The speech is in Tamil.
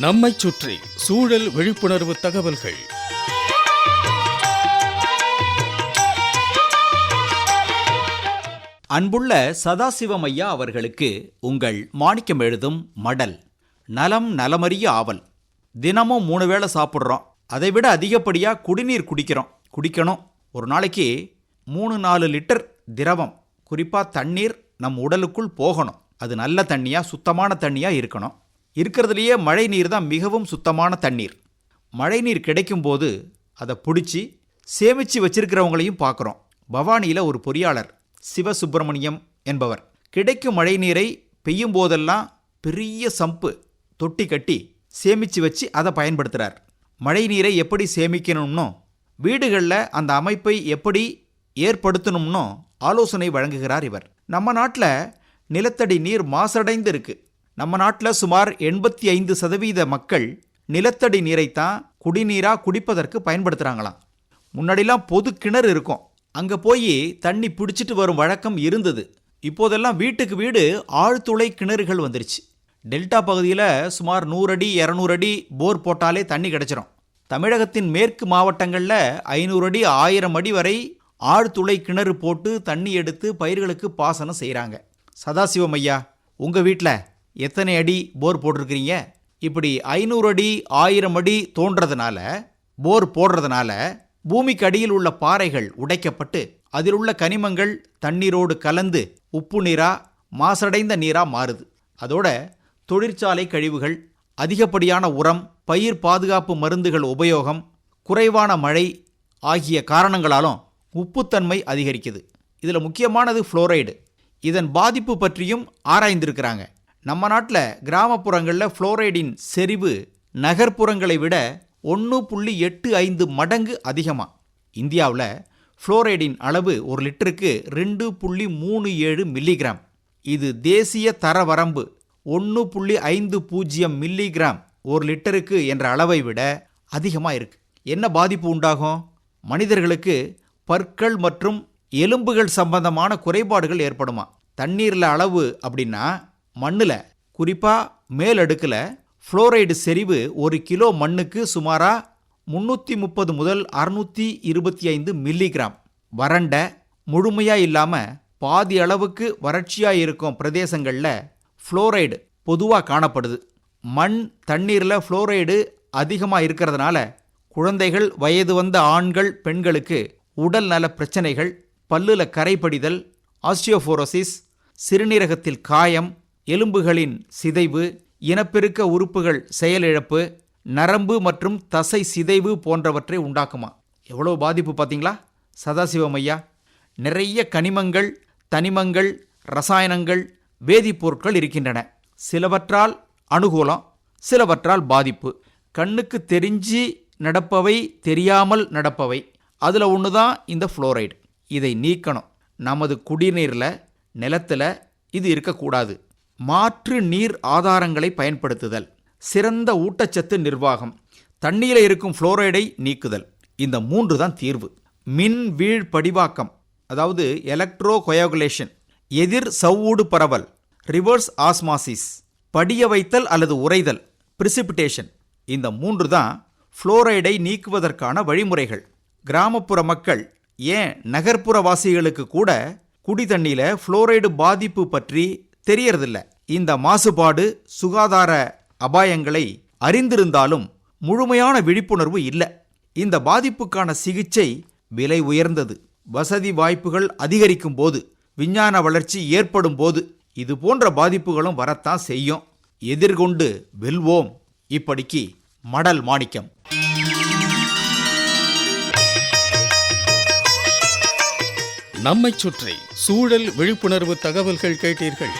நம்மைச் சுற்றி சூழல் விழிப்புணர்வு தகவல்கள். அன்புள்ள சதாசிவம் ஐயா அவர்களுக்கு உங்கள் மாணிக்கம் எழுதும் மடல் நலம் நலமறிய ஆவல். தினமும் மூணு வேளை சாப்பிட்றோம். அதை விட அதிகப்படியாக குடிநீர் குடிக்கிறோம். குடிக்கணும். ஒரு நாளைக்கு மூணு நாலு லிட்டர் திரவம் குறிப்பாக தண்ணீர் நம் உடலுக்குள் போகணும். அது நல்ல தண்ணியாக சுத்தமான தண்ணியாக இருக்கணும். இருக்கிறதுலையே மழை நீர் தான் மிகவும் சுத்தமான தண்ணீர். மழைநீர் கிடைக்கும்போது அதை பிடிச்சி சேமித்து வச்சிருக்கிறவங்களையும் பார்க்குறோம் பவானியில் ஒரு பொறியாளர் சிவசுப்பிரமணியம் என்பவர். கிடைக்கும் மழைநீரை பெய்யும் போதெல்லாம் பெரிய சம்பு தொட்டி கட்டி சேமித்து வச்சு அதை பயன்படுத்துகிறார் மழைநீரை எப்படி சேமிக்கணும்னோ வீடுகளில் அந்த அமைப்பை எப்படி ஏற்படுத்தணும்னோ ஆலோசனை வழங்குகிறார் இவர். நம்ம நாட்டில் நிலத்தடி நீர் மாசடைந்து இருக்குது நம்ம நாட்டில் சுமார் எண்பத்தி ஐந்து சதவீத மக்கள் நிலத்தடி நீரைத்தான் குடிநீராக குடிப்பதற்கு பயன்படுத்துகிறாங்களாம் முன்னாடிலாம் பொது கிணறு இருக்கும். அங்கே போய் தண்ணி பிடிச்சிட்டு வரும் வழக்கம் இருந்தது. இப்போதெல்லாம் வீட்டுக்கு வீடு ஆழ்துளை கிணறுகள் வந்துருச்சு. டெல்டா பகுதியில் சுமார் நூறு அடி இரநூறு அடி போர் போட்டாலே தண்ணி கிடச்சிரும். தமிழகத்தின் மேற்கு மாவட்டங்களில் ஐநூறு அடி ஆயிரம் அடி வரை ஆழ்துளை கிணறு போட்டு தண்ணி எடுத்து பயிர்களுக்கு பாசனம் செய்கிறாங்க சதாசிவம் ஐயா உங்கள் வீட்டில் எத்தனை அடி போர் போட்டிருக்கிறீங்க? இப்படி ஐநூறு அடி ஆயிரம் அடி தோன்றதுனால போர் போடுறதுனால பூமிக்கு அடியில் உள்ள பாறைகள் உடைக்கப்பட்டு அதில் உள்ள கனிமங்கள் தண்ணீரோடு கலந்து உப்பு நீரா மாசடைந்த நீரா மாறுது. அதோட தொழிற்சாலை கழிவுகள் அதிகப்படியான உரம் பயிர் பாதுகாப்பு மருந்துகள் உபயோகம் குறைவான மழை ஆகிய காரணங்களாலும் உப்புத்தன்மை அதிகரிக்குது. இதில் முக்கியமானது ஃப்ளோரைடு இதன் பாதிப்பு பற்றியும் ஆராய்ந்திருக்கிறாங்க. நம்ம நாட்டில் கிராமப்புறங்களில் ஃப்ளோரைடின் செறிவு நகர்ப்புறங்களை விட ஒன்று புள்ளி எட்டு ஐந்து மடங்கு அதிகமாக இந்தியாவில் ஃப்ளோரைடின் அளவு ஒரு லிட்டருக்கு ரெண்டு புள்ளி மூணு ஏழு மில்லிகிராம் இது தேசிய தர வரம்பு ஒன்று புள்ளி ஐந்து பூஜ்ஜியம் மில்லிகிராம் ஒரு லிட்டருக்கு என்ற அளவை விட அதிகமாக இருக்கு. என்ன பாதிப்பு உண்டாகும்? மனிதர்களுக்கு பற்கள் மற்றும் எலும்புகள் சம்பந்தமான குறைபாடுகள் ஏற்படுமா? தண்ணீரில் அளவு அப்படின்னா மண்ணில் குறிப்பாக மேலடுக்கில் ஃப்ளோரைடு செறிவு ஒரு கிலோ மண்ணுக்கு சுமாராக முந்நூற்றி முப்பது முதல் அறுநூற்றி இருபத்தி ஐந்து மில்லிகிராம் வறண்ட முழுமையாக இல்லாமல் பாதி அளவுக்கு வறட்சியாக இருக்கும் பிரதேசங்களில் ஃப்ளோரைடு பொதுவாக காணப்படுது. மண் தண்ணீரில் ஃப்ளோரைடு அதிகமாக இருக்கிறதுனால குழந்தைகள் வயது வந்த ஆண்கள் பெண்களுக்கு உடல் நல பிரச்சனைகள் பல்லுல கரைபடிதல் ஆஸ்டியோஃபோரோசிஸ் சிறுநீரகத்தில் காயம் எலும்புகளின் சிதைவு இனப்பெருக்க உறுப்புகள் செயலிழப்பு நரம்பு மற்றும் தசை சிதைவு போன்றவற்றை உண்டாக்குமா? எவ்வளோ பாதிப்பு பார்த்தீங்களா? சதாசிவம் ஐயா. நிறைய கனிமங்கள் தனிமங்கள் ரசாயனங்கள் வேதிப்பொருட்கள் இருக்கின்றன. சிலவற்றால் அனுகூலம் சிலவற்றால் பாதிப்பு. கண்ணுக்கு தெரிஞ்சு நடப்பவை தெரியாமல் நடப்பவை. அதில் ஒன்று தான் இந்த ஃப்ளோரைடு இதை நீக்கணும். நமது குடிநீரில் நிலத்தில் இது இருக்கக்கூடாது. மாற்று நீர் ஆதாரங்களை பயன்படுத்துதல் சிறந்த ஊட்டச்சத்து நிர்வாகம் தண்ணீரில் இருக்கும் ஃப்ளோரைடை நீக்குதல். இந்த மூன்று தான் தீர்வு. மின் வீழ் படிவாக்கம் அதாவது எலக்ட்ரோ கொயோகுலேஷன் எதிர் சவ்வூடு பரவல் ரிவர்ஸ் ஆஸ்மாசிஸ் படிய வைத்தல் அல்லது உறைதல் பிரிசிபிட்டேஷன் இந்த மூன்று தான் ஃப்ளோரைடை நீக்குவதற்கான வழிமுறைகள். கிராமப்புற மக்கள் ஏன் நகர்ப்புற வாசிகளுக்கு கூட குடி தண்ணியில் ஃப்ளோரைடு பாதிப்பு பற்றி தெரியறதில்ல. இந்த மாசுபாடு சுகாதார அபாயங்களை அறிந்திருந்தாலும் முழுமையான விழிப்புணர்வு இல்லை. இந்த பாதிப்புக்கான சிகிச்சை விலை உயர்ந்தது. வசதி வாய்ப்புகள் அதிகரிக்கும் போது விஞ்ஞான வளர்ச்சி ஏற்படும் போது இது போன்ற பாதிப்புகளும் வரத்தான் செய்யும். எதிர்கொண்டு வெல்வோம். இப்படிக்கு மடல் மாணிக்கம். நம்மை சுற்றி சூழல் விழிப்புணர்வு தகவல்கள் கேட்டீர்கள்.